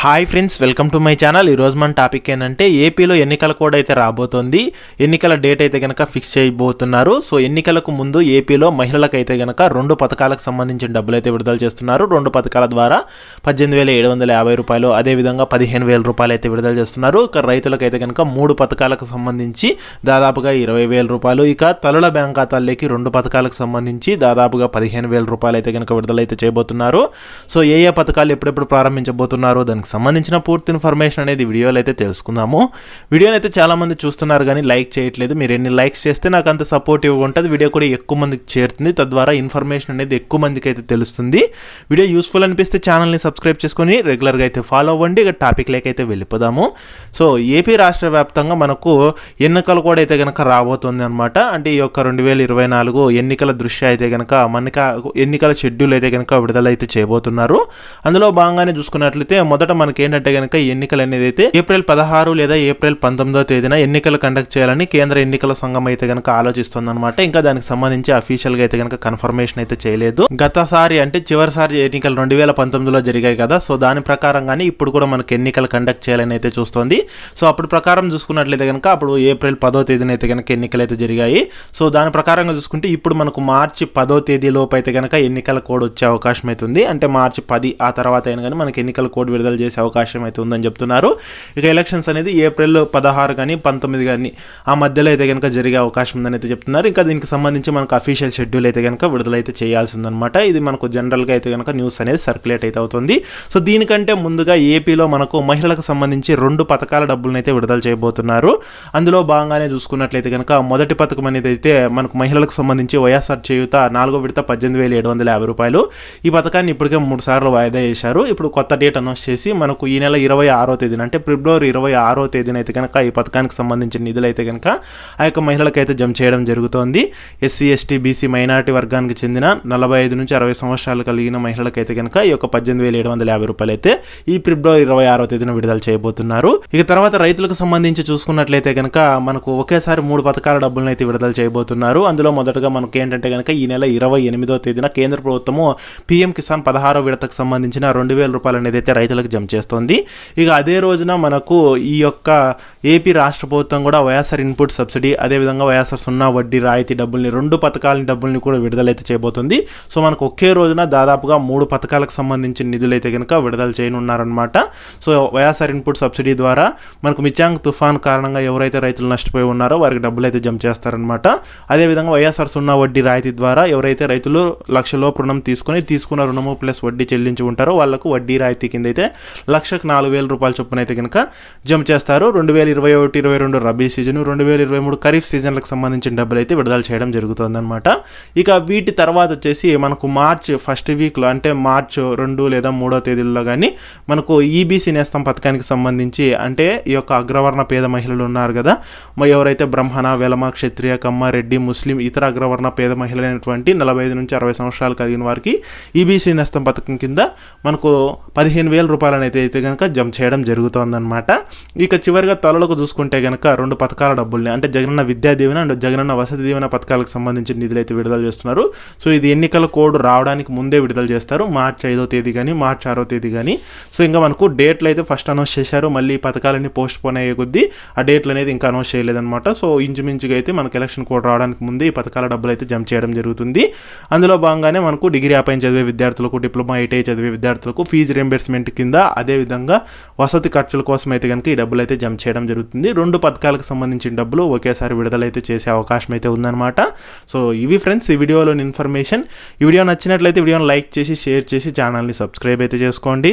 Hi friends welcome to my channel ఈరోజు మన topic ఏంటంటే ఏపీలో ఎన్నికల కోడ్ అయితే రాబోతోంది. ఎన్నికల డేట్ అయితే కనుక ఫిక్స్ చేయబోతున్నారు. సో ఎన్నికలకు ముందు ఏపీలో మహిళలకు అయితే కనుక రెండు పథకాలకు సంబంధించిన డబ్బులు అయితే విడుదల చేస్తున్నారు. రెండు పథకాల ద్వారా పద్దెనిమిది వేల ఏడు వందల యాభై రూపాయలు అదేవిధంగా పదిహేను వేల రూపాయలు అయితే విడుదల చేస్తున్నారు. ఇక రైతులకు అయితే కనుక మూడు పథకాలకు సంబంధించి దాదాపుగా ఇరవై వేల రూపాయలు. ఇక తలుల బ్యాంక్ ఖాతాల్లోకి రెండు పథకాలకు సంబంధించి దాదాపుగా పదిహేను వేల రూపాయలు అయితే కనుక విడుదల అయితే చేయబోతున్నారు. సో ఏ ఏ పథకాలు ఎప్పుడెప్పుడు ప్రారంభించబోతున్నారో దానికి సంబంధించిన పూర్తి ఇన్ఫర్మేషన్ అనేది వీడియోలో అయితే తెలుసుకుందాము. వీడియోని అయితే చాలామంది చూస్తున్నారు కానీ లైక్ చేయట్లేదు. మీరు ఎన్ని లైక్స్ చేస్తే నాకు అంత సపోర్టివ్ ఉంటుంది. వీడియో కూడా ఎక్కువ మందికి చేరుతుంది. తద్వారా ఇన్ఫర్మేషన్ అనేది ఎక్కువ మందికి అయితే తెలుస్తుంది. వీడియో యూస్ఫుల్ అనిపిస్తే ఛానల్ని సబ్స్క్రైబ్ చేసుకొని రెగ్యులర్గా అయితే ఫాలో అవ్వండి. ఇక టాపిక్ అయితే వెళ్ళిపోదాము. సో ఏపీ రాష్ట్ర వ్యాప్తంగా మనకు ఎన్నికలు కూడా అయితే కనుక రాబోతుంది అనమాట అంటే ఈ యొక్క రెండు వేల ఇరవై నాలుగు ఎన్నికల దృష్ట్యా అయితే కనుక మనక ఎన్నికల షెడ్యూల్ అయితే కనుక విడుదల అయితే చేయబోతున్నారు. అందులో భాగంగానే చూసుకున్నట్లయితే మొదట మనకి ఏంటంటే కనుక ఈ ఎన్నికలు అనేది అయితే ఏప్రిల్ పదహారు లేదా ఏప్రిల్ పంతొమ్మిదో తేదీన ఎన్నికలు కండక్ట్ చేయాలని కేంద్ర ఎన్నికల సంఘం అయితే కనుక ఆలోచిస్తుంది అనమాట ఇంకా దానికి సంబంధించి అఫీషియల్గా అయితే కనుక కన్ఫర్మేషన్ అయితే చేయలేదు. గతసారి అంటే చివరిసారి ఎన్నికలు రెండు వేల పంతొమ్మిదిలో జరిగాయి కదా. సో దాని ప్రకారంగానే ఇప్పుడు కూడా మనకి ఎన్నికలు కండక్ట్ చేయాలని అయితే చూస్తోంది. సో అప్పుడు ప్రకారం చూసుకున్నట్లయితే కనుక అప్పుడు ఏప్రిల్ పదో తేదీన అయితే కనుక ఎన్నికలు అయితే జరిగాయి. సో దాని ప్రకారంగా చూసుకుంటే ఇప్పుడు మనకు మార్చి పదో తేదీ లోపు అయితే కనుక ఎన్నికల కోడ్ వచ్చే అవకాశం అయితే ఉంది. అంటే మార్చి పది ఆ తర్వాత అయినా కానీ మనకి ఎన్నికల కోడ్ విడుదల చేసి అవకాశం అయితే ఉందని చెప్తున్నారు. ఇక ఎలక్షన్స్ అనేది ఏప్రిల్ పదహారు కానీ పంతొమ్మిది కానీ ఆ మధ్యలో అయితే కనుక జరిగే అవకాశం ఉందని అయితే చెప్తున్నారు. ఇంకా దీనికి సంబంధించి మనకు అఫీషియల్ షెడ్యూల్ అయితే కనుక విడుదలైతే చేయాల్సి ఉందన్నమాట ఇది మనకు జనరల్గా అయితే కనుక న్యూస్ అనేది సర్క్యులేట్ అయితే అవుతుంది. సో దీనికంటే ముందుగా ఏపీలో మనకు మహిళలకు సంబంధించి రెండు పథకాల డబ్బులను అయితే విడుదల చేయబోతున్నారు. అందులో భాగంగానే చూసుకున్నట్లయితే కనుక మొదటి పథకం అనేది అయితే మనకు మహిళలకు సంబంధించి వైఎస్ఆర్ చేయుత నాలుగో విడత పద్దెనిమిది వేల ఏడు వందల యాభై రూపాయలు. ఈ పథకాన్ని ఇప్పటికే మూడు సార్లు వాయిదా చేశారు ఇప్పుడు కొత్త డేట్ అనౌన్స్ చేసి మనకు ఈ నెల ఇరవై ఆరో తేదీన అంటే ఫిబ్రవరి ఇరవై ఆరో తేదీన అయితే కనుక ఈ పథకానికి సంబంధించిన నిధులు అయితే కనుక ఆ యొక్క మహిళలకు అయితే జమ చేయడం జరుగుతోంది. ఎస్సీ ఎస్టీ బీసీ మైనారిటీ వర్గానికి చెందిన నలభై ఐదు నుంచి అరవై సంవత్సరాలు కలిగిన మహిళలకు అయితే కనుక ఈ యొక్క పద్దెనిమిది వేల ఏడు వందల యాభై రూపాయలు అయితే ఈ ఫిబ్రవరి ఇరవై ఆరో తేదీన విడుదల చేయబోతున్నారు. ఇక తర్వాత రైతులకు సంబంధించి చూసుకున్నట్లయితే కనుక మనకు ఒకేసారి మూడు పథకాల డబ్బులను అయితే విడుదల చేయబోతున్నారు. అందులో మొదటగా మనకు ఏంటంటే కనుక ఈ నెల ఇరవై ఎనిమిదో తేదీన కేంద్ర ప్రభుత్వము పీఎం కిసాన్ పదహారో విడతకు సంబంధించిన రెండు వేల రూపాయలు అనేది అయితే రైతులకు జమ చేస్తోంది. ఇక అదే రోజున మనకు ఈ యొక్క ఏపీ రాష్ట్ర ప్రభుత్వం కూడా వైఎస్ఆర్ ఇన్పుట్ సబ్సిడీ అదేవిధంగా వైఎస్ఆర్ సున్నా వడ్డీ రాయితీ డబ్బుల్ని రెండు పథకాలని డబ్బుల్ని కూడా విడుదలైతే చేయబోతుంది. సో మనకు ఒకే రోజున దాదాపుగా మూడు పథకాలకు సంబంధించిన నిధులైతే కనుక విడుదల చేయనున్నారనమాట సో వైఎస్ఆర్ ఇన్పుట్ సబ్సిడీ ద్వారా మనకు మిచాంగ్ తుఫాన్ కారణంగా ఎవరైతే రైతులు నష్టపోయి ఉన్నారో వారికి డబ్బులు అయితే జమ చేస్తారనమాట అదేవిధంగా వైఎస్ఆర్ సున్నా వడ్డీ రాయితీ ద్వారా ఎవరైతే రైతులు లక్షలోపు రుణం తీసుకుని తీసుకున్న రుణము ప్లస్ వడ్డీ చెల్లించి ఉంటారో వాళ్ళకు వడ్డీ రాయితీ కింద అయితే లక్షకు నాలుగు వేల రూపాయల చొప్పున అయితే కనుక జమ చేస్తారు. రెండు వేల ఇరవై ఒకటి ఇరవై రెండు రబీ సీజన్ రెండు వేల ఇరవై మూడు ఖరీఫ్ సీజన్లకు సంబంధించిన డబ్బులు అయితే విడుదల చేయడం జరుగుతుందన్నమాట. ఇక వీటి తర్వాత వచ్చేసి మనకు మార్చ్ ఫస్ట్ వీక్లో అంటే మార్చ్ రెండు లేదా మూడో తేదీల్లో కానీ మనకు ఈబీసీ నేస్తం పథకానికి సంబంధించి అంటే ఈ యొక్క అగ్రవర్ణ పేద మహిళలు ఉన్నారు కదా. మరి ఎవరైతే బ్రహ్మణ వెలమ క్షత్రియ కమ్మ రెడ్డి ముస్లిం ఇతర అగ్రవర్ణ పేద మహిళలైనటువంటి నలభై ఐదు నుంచి అరవై సంవత్సరాలు కలిగిన వారికి ఈబీసీ నేస్తం పథకం కింద మనకు పదిహేను వేల రూపాయలు అయితే అయితే కనుక జమ చేయడం జరుగుతోందనమాట ఇక చివరిగా తలలకు చూసుకుంటే కనుక రెండు పథకాల డబ్బుల్ని అంటే జగనన్న విద్యా దీవెన అండ్ జగనన్న వసతి దీవెన పథకాలకు సంబంధించిన నిధులు అయితే విడుదల చేస్తున్నారు. సో ఇది ఎన్నికల కోడ్ రావడానికి ముందే విడుదల చేస్తారు. మార్చి ఐదో తేదీ కానీ మార్చి ఆరో తేదీ కానీ సో ఇంకా మనకు డేట్లు అయితే ఫస్ట్ అనౌన్స్ చేశారు. మళ్ళీ పథకాలన్నీ పోస్ట్ పోన్ అయ్యే కొద్దీ ఆ డేట్లు అనేది ఇంకా అనౌన్స్ చేయలేదన్నమాట. సో ఇంచుమించుగా అయితే మనకు ఎలక్షన్ కోడ్ రావడానికి ముందే ఈ పథకాల డబ్బులు అయితే జమ చేయడం జరుగుతుంది. అందులో భాగంగానే మనకు డిగ్రీ ఆపైన చదివే విద్యార్థులకు డిప్లొమా ఐటీఐ చదివే విద్యార్థులకు ఫీజు రియంబర్స్మెంట్ కింద అదేవిధంగా వసతి ఖర్చుల కోసం అయితే కనుక ఈ డబ్బులు అయితే జమ చేయడం జరుగుతుంది. రెండు పథకాలకు సంబంధించిన డబ్బులు ఒకేసారి విడుదలైతే చేసే అవకాశం అయితే ఉందన్నమాట. సో ఇవి ఫ్రెండ్స్ ఈ వీడియోలోని ఇన్ఫర్మేషన్. ఈ వీడియో నచ్చినట్లయితే వీడియోని లైక్ చేసి షేర్ చేసి ఛానల్ని సబ్స్క్రైబ్ అయితే చేసుకోండి.